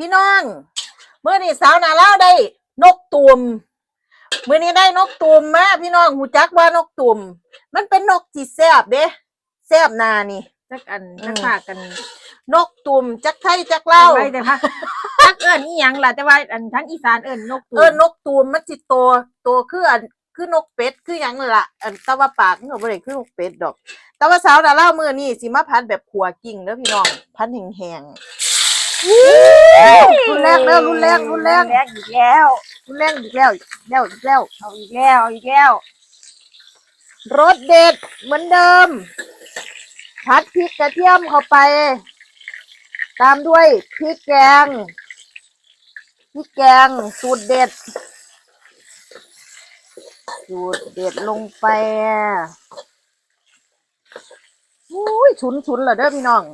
พี่น้องเมื่อนี้สาวนาเล่าวได้ นกตุ่มเมื่อนี้ได้นกตุ่มมาพี่น้องหูจักว่านกตุ่มมันเป็นนกที่แซบเด้แซบนานี่จักอันอืมจักพากัน นกตุ่มจักไทยจักเล่าวไว้แต่พาจักเอิ้นอีหยังล่ะแต่ว่าอันทั้งอีสานเอิ้นนกตูเออนกตูมมันสิโตโตคืออันคือนกเป็ดคือหยังนั่นล่ะอันแตะว่าปากมันก็บ่ได้คือนกเป็ดดอก แต่ว่าสาวดารามื้อนี้สิมาพันแบบขัวกิ่งเด้อพี่น้องพันแห้งๆ รุนแรงเด้อรุนแรงรุนแรงแรงอีกแล้วรุนแรงอีกแล้วอีกแล้วอีกแล้วเอาอีกแล้วเอาอีกแล้วรสเด็ดเหมือนเดิมพัดพริกกระเทียมเข้าไป ตามด้วยพริกแกงพริกแกงสูตรเด็ด สูตรเด็ดลงไปอุ้ยฉุนฉุนๆเหรอเด้อพี่น้อง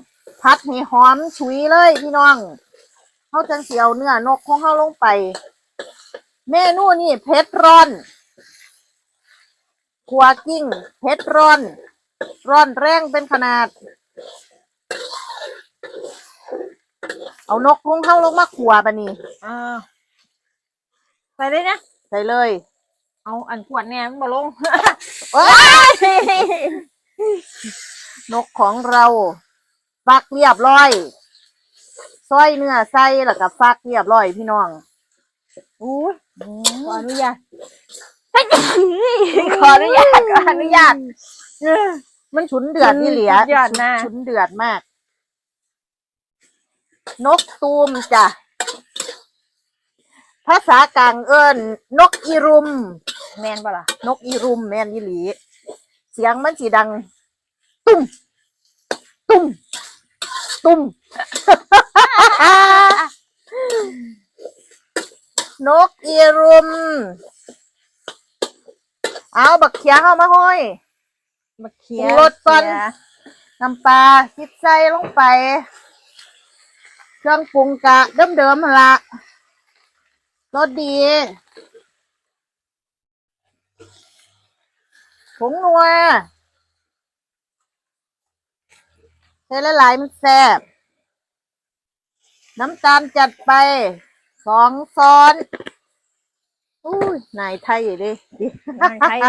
พัดให้หอมฉุยเลยพี่น้องเขาจังเสียวเนื้อนกของเขาลงไป เมนูนี่เผ็ดร้อนขัวกิ้งเผ็ดร้อน ร้อนแรงเป็นขนาด เอานกของเขาลงมาขัวปะนี่อ่าใส่เลยนะ ใส่เลย เอาอันขวดแหนมนบ่ลงเอ้ยนกของเรา ฟักเรียบร้อยซอยเนื้อใส่แล้วก็ฟักเรียบร้อย พี่น้องอู้ยอืขอมอนุญาตขออนุญาตขออนุญาตมันฉุนเดือดนี่เหลียสุดยอดนะฉุนเดือดมาก นกตูมจ้ะภาษากลางเอิญนกอีรุม แมนบ่ล่ะ นกอีรุม แม่นอีหลี เสียงมันสีดัง ตุ้มตุ้ม ตุ้ม นกอีรุม เอาบักเขียเข้ามาห้อยมาเคีปรุงรสก่อนน้ำปลาคิดใส่ลงไป เครื่องปรุงกะเดิมๆหั่นละรสดีผงนัว ใส่หลายๆมันแซ่บ น้ำตาลจัดไปสองซ้อน อุ้ยนายไทยดินายไทย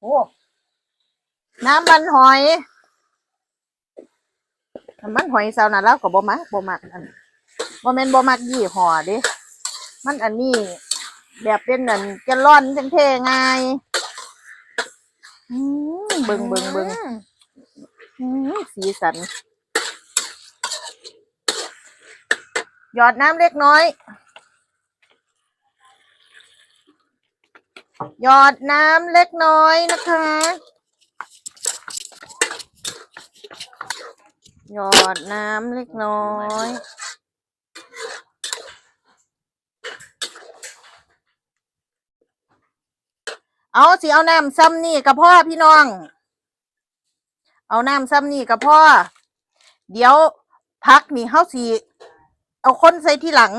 โอ้ น้ำมันหอย น้ำมันหอยซาวน่ะแล้วก็บ่มักบ่มักอันบ่แม่นบ่มักยี่ห้อเด้มันอันนี้ แบบเป็นอันจะร่อนจังเทง่ายอืม เบิ่งเบิ่งเบิ่งอืมสีสัน หยอดน้ำเล็กน้อย หยอดน้ำเล็กน้อยนะคะ หยอดน้ำเล็กน้อย เอาสิเอาน้ำซ้ำนี่กับพ่อพี่น้อง เอาน้ำซ้ำนี่กับพ่อ เดี๋ยวพักนี่เฮาสิเอาคนใส่ที่หลัง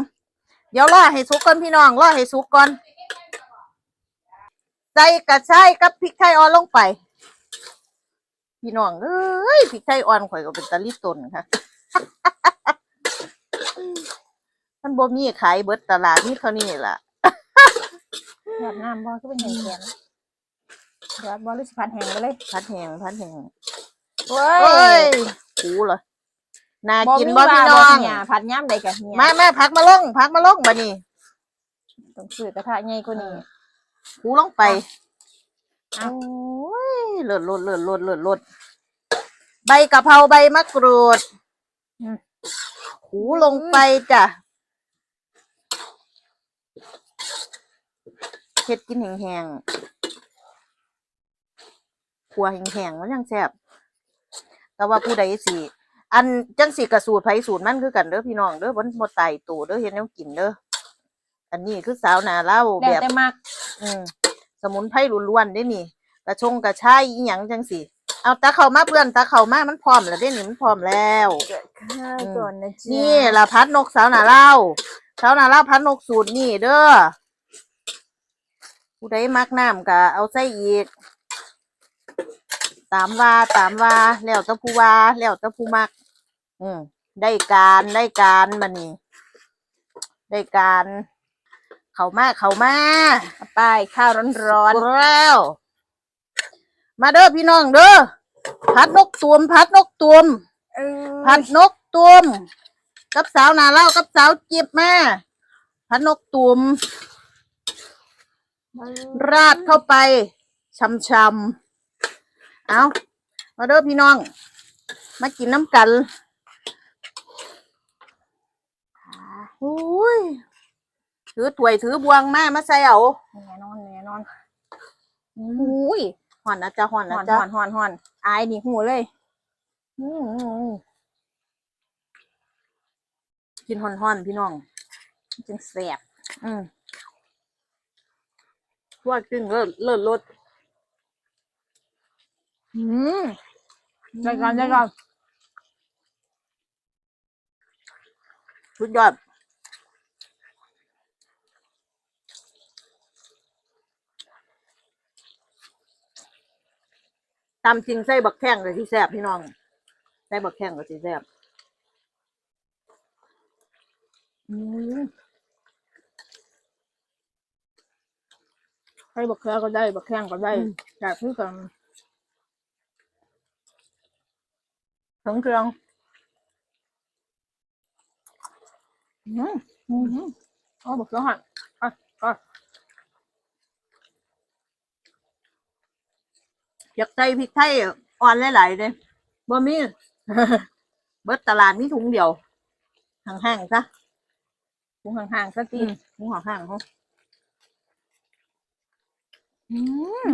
เดี๋ยวรอให้สุกก่อนพี่น้องรอให้สุกก่อนใส่กระชายกับพริกไทยอ่อนลงไป พี่น้องเอ้ยพริกไทยอ่อนข่อยก็เป็นตะลิตนค่ะมันบ่มีขายเบิดตลาดนี่เท่านี้ล่ะหยอดน้ำบ่ก็เป็นแห้งแข็ง หยอดบ่หรือสิพันแห้งไปเลย พัดแหงพัดแหงเว้เอ้ยยหูเหรอน่ากินบ่พี่น้องเหี่ยพันย่ำใดกับเหี่ยมาแม่พักมาลงพักมาลงบัดนี้ต้องซื้อกระทะใหญ่กว่านี้หูลงไปเอาโอ้ยเลิศลดเลิศลดเลิศลดใบกะเพราใบมะกรูดอืมหูลงไปจ้ะเฮ็ดกินแห้งๆ ขัวแห้งๆมันยังแซ่บแต่ว่าผู้ใดสิอันจังสิกระสูตรไผสูตรมันคือกันเด้อพี่น้องเด้อบนบ่ตายตัวเด้อเฮ็ดแนวกินเด้ออันนี้คือสาวนาเล่าวแล้วแบบแต่มักอืมสมุนไพรล้วนๆได้นี่กระชงกระชายอีหยังจังสิเอาตาเข้ามาเพื่อนตาเข้ามามันพร้อมแล้วเด้นี่มันพร้อมแล้วข้าวก่อนนะจ๊ะนี่ละพัดนกสาวนาเล่าวสาวนาเล่าวพัดนกสูตรนี่เด้อผู้ใดมักน้ำก็เอาใส่อีก ตามว่าตามว่าแล้วแต่ผู้ว่าแล้วแต่ผู้มัก อืมได้การได้การบัดนี้ ได้การ เข้ามาเข้ามาไปข้าวร้อนแล้ว มาเด้อพี่น้องเด้อพัดนกตูมพัดนกตูมๆเออพัดนกตูมกับสาวนาเล่ากับสาวจิบแม่พัดนกตูมราดเข้าไปช่ำๆ เอามาเด้อพี่น้อง มากินน้ำกันอุ้ยถือถ้วยถือบวงมา มาใส่เอาแน่นอนแน่นอนอุ้ยห่อนนะจ๊ะห่อนหนะอนจ๊ะหอนหอนหอนอายนี่หูเลยอืมอืมอืมกินห่อนๆพี่น้องจึงแสบอืมว่ากินเลิศเลิศรส อืมได้ก่อนได้ก่อนสุดยอดตามจริงใส่บักแข้งเลยที่แซ่บพี่น้อง ใส่บักแข้งก็สิแซ่บอืมให้บักเขือก็ได้ บักแข้งก็ได้แต่คือกัน ถึงเครื่องอืมอืมอืมเอ๋อบักเขือหอนอะอะอยากใส่พริกไทยอ่อนหลายๆเลยบ่มีเบิดตลาดมีถุงเดียวห่างๆซะถุงห่างๆสักทีถุงห่างๆเขาอืม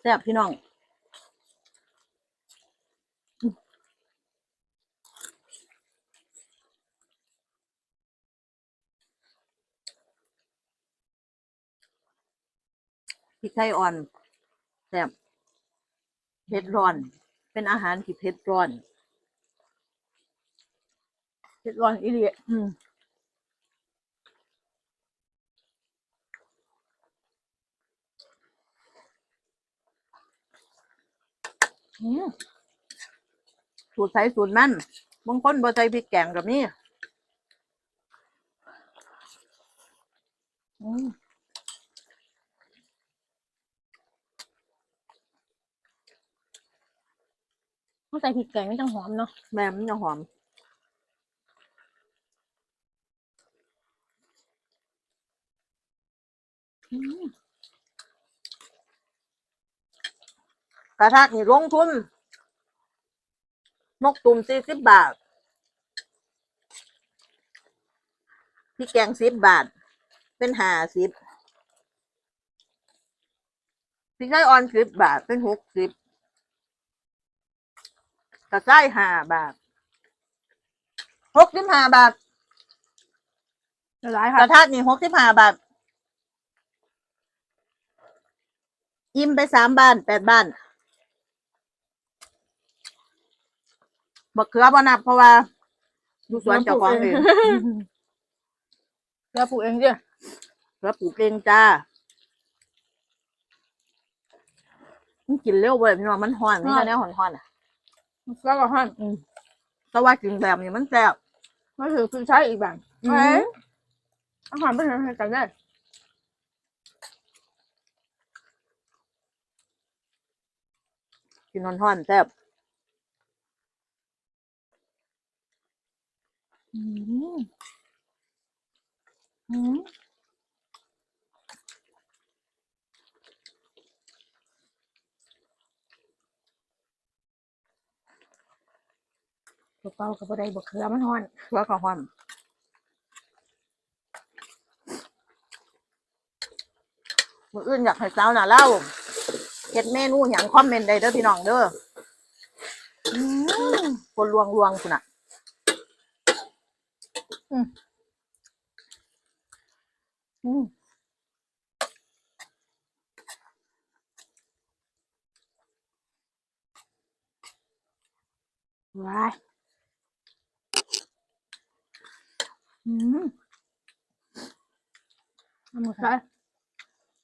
แซ่บพี่น้อง พริกไทยอ่อนแซ่บเผ็ดร้อน เป็นอาหารที่เผ็ดร้อนเผ็ดร้อนอีหลีอืมอืมสูตรใส่สูตรมันบางคนบ่ใส่พริกแกงกับนี่อืมต้อง ใส่พริกแกงไม่ต้องหอมเนาะแม่มันจะหอมอืมกระทะนี่ลงทุนนกตุ่มสี่สิบบาทพริกแกงสิบบาท เป็นห้าสิบพริกไทยอ่อนสิบบาท เป็นหกสิบ กระไส้ห้าบาทหกสิบห้าบาทละลายกค่ะระทะนี่หกสิบห้าบาทอิ่มไปสามบ้านแปดบ้านบักเขือบ่นับเพราะว่าอยู่สวนเจ้าของเองเราปลูกเองจ้ะเขือปลูกเองจ้ามันกินเร็วเว้ยพี่น้องมันห่อนนี่ก็แน่ห่อนห่อนๆอะ แล้วก็หั่นแต่ว่ากินแบบนี้มันแซ่บมาถือคือใช้อีกแบบอืม เอ้ยอาหารเป็นอะไรกันได้กินห่อนห่อนๆแซ่บอืมอืม ตัวเป่ากับบัไดบกเขือมันห่อนเขือก็ห่อนมืออื่นอยากให้สาวหน่าเล่าเฮ็ดเมนูอย่างคอมเมนต์ได้เด้อพี่น้องเด้อคนลวงลวงคุณอะอืมอืมว้าย อืมน้ำมันใช่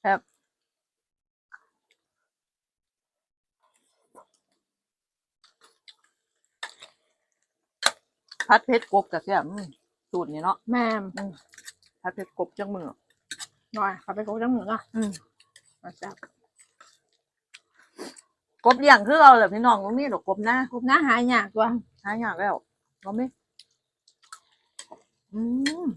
แบบพัดเพชรกบกับเสี่ยมสูตรนี้เนาะแม่พัดเพชรกบจังมือหน่อยผัดเอไปกบจังมือเนะอืมมาจับกบเลี้ยงคือเราแบบพี่น้องตรงนี้หรอกกบหน้ากบหน้าหายากกว่าหายากแล้วเราไม่ อืม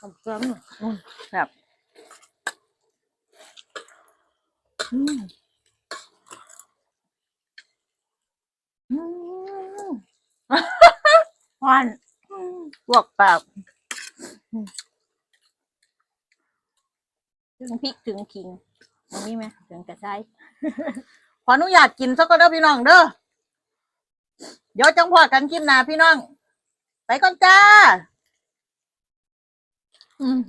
กบเกลือมหน่อยแซ่บอืมอืมฮ้อนลวกปาก ถึงพริกถึงขิงมันมีไหมถึงกระชายขออนุญาตกินสักก็เด้อพี่น้องเด้อเดี๋ยวจังพอกันคลิปหน้าพี่น้อง ไปก่อนจ้า อืม